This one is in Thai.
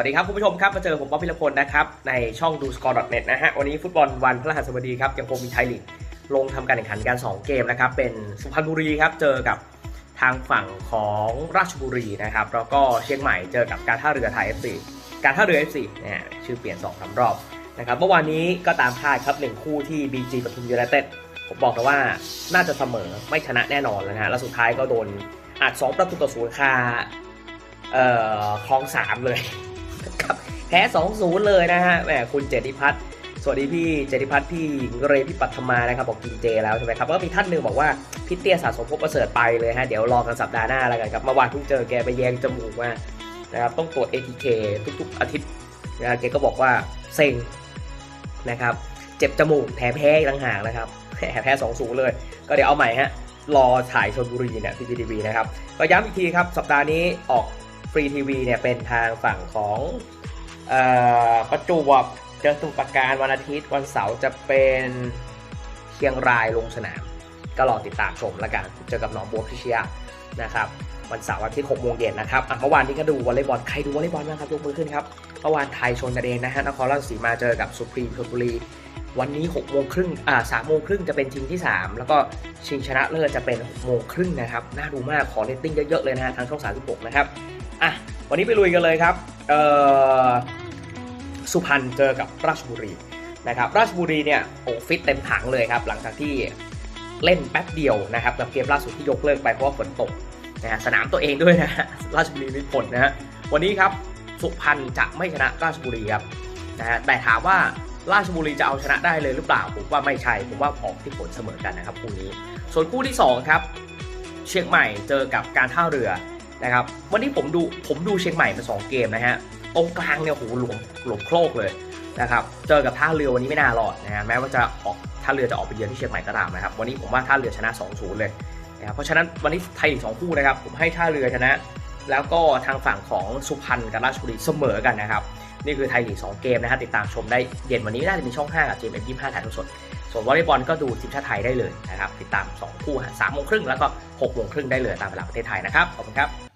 วัสดีครับคุณผู้ชมครับมาเจอผมป๊อปพิรพลนะครับในช่องดูสกอร์ .net นะฮะวันนี้ฟุตบอลวันพฤหัสบดีครับยังคงมีไทยลีกลงทำการแข่งขันกัน 2 เกมนะครับเป็นสุพรรณบุรีครับเจอกับทางฝั่งของราชบุรีนะครับแล้วก็เชียงใหม่เจอกับการท่าเรือไทย FC การท่าเรือ FC นะฮะชื่อเปลี่ยน2อสารอบนะครับเมื่อวานนี้ก็ตามคาดครับหนึ่งคู่ที่ BG ปทุมยูไนเต็ดผมบอกเลยว่าน่าจะเสมอไม่ชนะแน่นอนนะฮะแล้วสุดท้ายก็โดนอัด2ประตูต่อศูนย์คาเอ่อคลองสามเลย ครับแพ้2-0เลยนะฮะแหมคุณเจติพัฒน์สวัสดีพี่เจติพัฒน์พี่เรพี่ปัทมานะครับบอกกินเจแล้วใช่ไหมครับแล้วก็มีท่านหนึ่งบอกว่าพี่เตี้ยสะสมพบประเสริฐไปเลยฮะเดี๋ยวรอกันสัปดาห์หน้าแล้วกันครับเมื่อวานเพิ่งเจอแกไปแยงจมูกมานะครับต้องตรวจ ATK ทุกๆอาทิตย์นะแกก็บอกว่าเซ็งนะครับเจ็บจมูกแผลแพ้อีกต่างหากนะครับแพ้แพ้2-0เลย ก็เดี๋ยวเอาใหม่ฮะรอถ่ายชนบุรีเนี่ยพีพีทีวีนะครับก็ย้ำอีกทีครับสัปดาห์นี้ออกฟรีทีวีเนี่ยเป็นทางฝั่งของ ประจวบเจอสมุทรปราการวันอาทิตย์วันเสาร์จะเป็นเชียงรายลงสนาม ก็รอติดตามชมแล้วกันเจอกับหนองบัวพิชยานะครับวันเสาร์อาทิตย์6โมงเย็นนะครับเมื่อวานนี้ก็ดูวอลเลย์บอลใครดูวอลเลย์บอลบ้างครับยกมือขึ้นครับเมื่อวานไทยชนกันเองนะฮะนครราชสีมาเจอกับสุพรีมชลบุรีวันนี้6โมงครึ่งอ่า3โมงครึ่งจะเป็นชิงที่ 3 แล้วก็ชิงชนะเลิศจะเป็น6โมงครึ่งนะครับ น่าดูมาก ขอเรตติ้งเยอะๆเลยนะฮะทางช่อง 36 นะครับ อะ วันนี้ไปลุยกันเลยครับ เอ่อ สุพรรณเจอกับราชบุรีนะครับราชบุรีเนี่ยโอ้ฟิตเต็มถังเลยครับหลังจากที่เล่นแป๊บเดียวนะครับกับเกมล่าสุดที่ยกเลิกไปเพราะว่าฝนตกนะฮะสนามตัวเองด้วยนะราชบุรีมีผลนะฮะวันนี้ครับสุพรรณจะไม่ชนะราชบุรีครับนะฮะแต่ถามว่าราชบุรีจะเอาชนะได้เลยหรือเปล่าผมว่าไม่ใช่ผมว่าออกที่ผลเสมอกันนะครับคู่นี้ ส่วนคู่ที่สองครับเชียงใหม่เจอกับการท่าเรือนะครับวันนี้ผมดูผมดูเชียงใหม่มาสองเกมนะฮะ ตรงกลางเนี่ยโหหลวมหลวมโครกเลยนะครับ เจอกับท่าเรือวันนี้ไม่น่ารอดนะฮะแม้ว่าจะออกท่าเรือจะออกไปเยือนที่เชียงใหม่ก็ตามนะครับ วันนี้ผมว่าท่าเรือชนะ 2-0 เลยนะครับเพราะฉะนั้นวันนี้ไทยอีกสองคู่นะครับ ผมให้ท่าเรือชนะ แล้วก็ทางฝั่งของสุพรรณกับราชบุรีเสมอกันนะครับ นี่คือไทยลีกสองเกมนะฮะติดตามชมได้เย็นวันนี้น่าจะมีช่อง 5 กับเจมเอ็มยี่ห้าถ่ายทอดสด ส่วนวอลเลย์บอลก็ดูทีมชาติไทยได้เลยนะครับ ติดตามสองคู่สามโมงครึ่งแล้วก็หกโมงครึ่งได้เลยตามเวลาประเทศไทยนะครับขอบคุณครับ